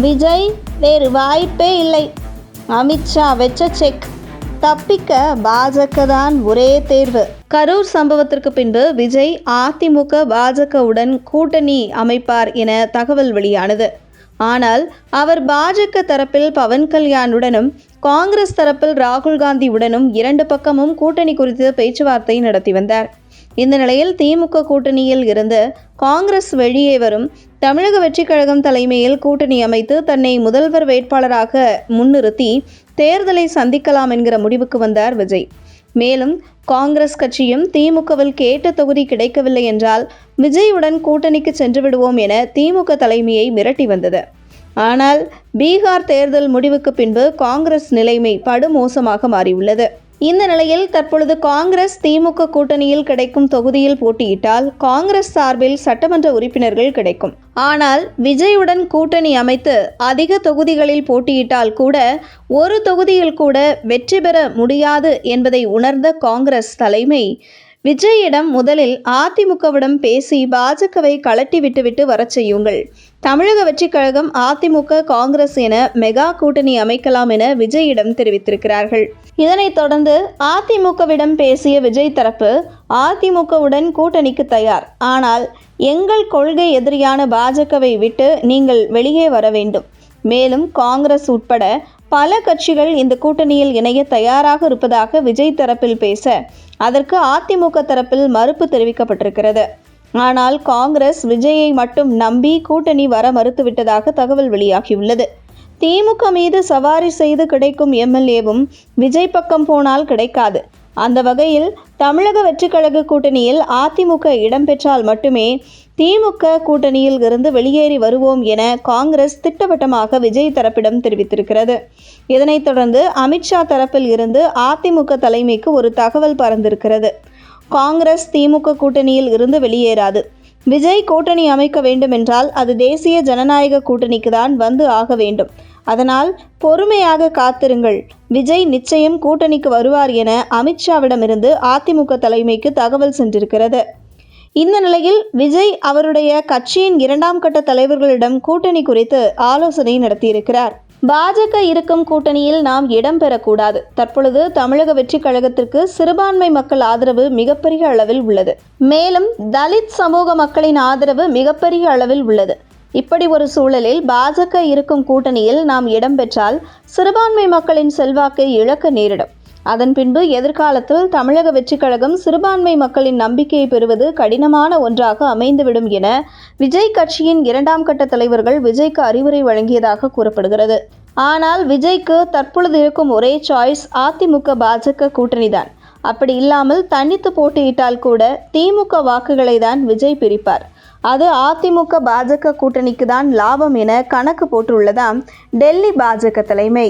விஜய் வேறு வாய்ப்பே இல்லை. அமித்ஷா வெச்ச செக் தப்பிக்க பாஜக தான் ஒரே தேர்வு. கரூர் சம்பவத்திற்கு பின்பு விஜய் அதிமுக பாஜகவுடன் கூட்டணி அமைப்பார் என தகவல் வெளியானது. ஆனால் அவர் பாஜக தரப்பில் பவன் கல்யாணுடனும் காங்கிரஸ் தரப்பில் ராகுல் காந்தியுடனும் இரண்டு பக்கமும் கூட்டணி குறித்து பேச்சுவார்த்தை நடத்தி வந்தார். இந்த நிலையில் திமுக கூட்டணியில் இருந்து காங்கிரஸ் வெளியே வரும். தமிழக வெற்றிக் கழகம் தலைமையில் கூட்டணி அமைத்து தன்னை முதல்வர் வேட்பாளராக முன்னிறுத்தி தேர்தலை சந்திக்கலாம் என்கிற முடிவுக்கு வந்தார் விஜய். மேலும் காங்கிரஸ் கட்சியும் திமுகவில் கேட்ட தொகுதி கிடைக்கவில்லை என்றால் விஜயுடன் கூட்டணிக்கு சென்று விடுவோம் என திமுக தலைமையை மிரட்டி வந்தது. ஆனால் பீகார் தேர்தல் முடிவுக்கு பின்பு காங்கிரஸ் நிலைமை படுமோசமாக மாறியுள்ளது. இந்த நிலையில் தற்பொழுது காங்கிரஸ் திமுக கூட்டணியில் கிடைக்கும் தொகுதியில் போட்டியிட்டால் காங்கிரஸ் சார்பில் சட்டமன்ற உறுப்பினர்கள் கிடைக்கும். ஆனால் விஜயுடன் கூட்டணி அமைத்து அதிக தொகுதிகளில் போட்டியிட்டால் கூட ஒரு தொகுதியில் கூட வெற்றி பெற முடியாது என்பதை உணர்ந்த காங்கிரஸ் தலைமை விஜயிடம் முதலில் அதிமுகவிடம் பேசி பாஜகவை கலட்டி விட்டுவிட்டு வரச் செய்யுங்கள். தமிழக வெற்றிக் கழகம் அதிமுக காங்கிரஸ் என மெகா கூட்டணி அமைக்கலாம் என விஜயிடம் தெரிவித்திருக்கிறார்கள். இதனைத் தொடர்ந்து அதிமுகவிடம் பேசிய விஜய் தரப்பு அதிமுகவுடன் கூட்டணிக்கு தயார். ஆனால் எங்கள் கொள்கை எதிரியான பாஜகவை விட்டு நீங்கள் வெளியே வர வேண்டும். மேலும் காங்கிரஸ் உட்பட பல கட்சிகள் இந்த கூட்டணியில் இணைய தயாராக இருப்பதாக விஜய் தரப்பில் பேச அதற்கு அதிமுக தரப்பில் மறுப்பு தெரிவிக்கப்பட்டிருக்கிறது. ஆனால் காங்கிரஸ் விஜயை மட்டும் நம்பி கூட்டணி வர மறுத்துவிட்டதாக தகவல் வெளியாகியுள்ளது. திமுக மீது சவாரி செய்து கிடைக்கும் எம்எல்ஏவும் விஜய் பக்கம் போனால் கிடைக்காது. அந்த வகையில் தமிழக வெற்றிக்கழக கூட்டணியில் அதிமுக இடம்பெற்றால் மட்டுமே திமுக கூட்டணியில் இருந்து வெளியேறி வருவோம் என காங்கிரஸ் திட்டவட்டமாக விஜய் தரப்பிடம் தெரிவித்திருக்கிறது. இதனைத் தொடர்ந்து அமித்ஷா தரப்பில் இருந்து அதிமுக தலைமைக்கு ஒரு தகவல் பறந்திருக்கிறது காங்கிரஸ் திமுக கூட்டணியில் இருந்து வெளியேறாது. விஜய் கூட்டணி அமைக்க வேண்டுமென்றால் அது தேசிய ஜனநாயக கூட்டணிக்கு தான் வந்து ஆக வேண்டும். அதனால் பொறுமையாக காத்திருங்கள். விஜய் நிச்சயம் கூட்டணிக்கு வருவார் என அமித்ஷாவிடமிருந்து அதிமுக தலைமைக்கு தகவல் சென்றிருக்கிறது. இந்த நிலையில் விஜய் அவருடைய கட்சியின் இரண்டாம் கட்ட தலைவர்களிடம் கூட்டணி குறித்து ஆலோசனை நடத்தியிருக்கிறார். பாஜக இருக்கும் கூட்டணியில் நாம் இடம்பெறக்கூடாது தற்பொழுது தமிழக வெற்றிக் கழகத்திற்கு சிறுபான்மை மக்கள் ஆதரவு மிகப்பெரிய அளவில் உள்ளது. மேலும் தலித் சமூக மக்களின் ஆதரவு மிகப்பெரிய அளவில் உள்ளது. இப்படி ஒரு சூழலில் பாஜக இருக்கும் கூட்டணியில் நாம் இடம்பெற்றால் சிறுபான்மை மக்களின் செல்வாக்கை இழக்க நேரிடும். அதன் பின்பு எதிர்காலத்தில் தமிழக வெற்றிக் கழகம் சிறுபான்மை மக்களின் நம்பிக்கையை பெறுவது கடினமான ஒன்றாக அமைந்துவிடும் என விஜய் கட்சியின் இரண்டாம் கட்ட தலைவர்கள் விஜய்க்கு அறிவுரை வழங்கியதாக கூறப்படுகிறது. ஆனால் விஜய்க்கு தற்பொழுது இருக்கும் ஒரே சாய்ஸ் அதிமுக பாஜக கூட்டணிதான் அப்படி இல்லாமல் தனித்து போட்டியிட்டால் கூட திமுக வாக்குகளை தான் விஜய் பிரிப்பார். அது அதிமுக பாஜக கூட்டணிக்கு தான் லாபம் என கணக்கு போட்டுள்ளதாம் டெல்லி பாஜக தலைமை.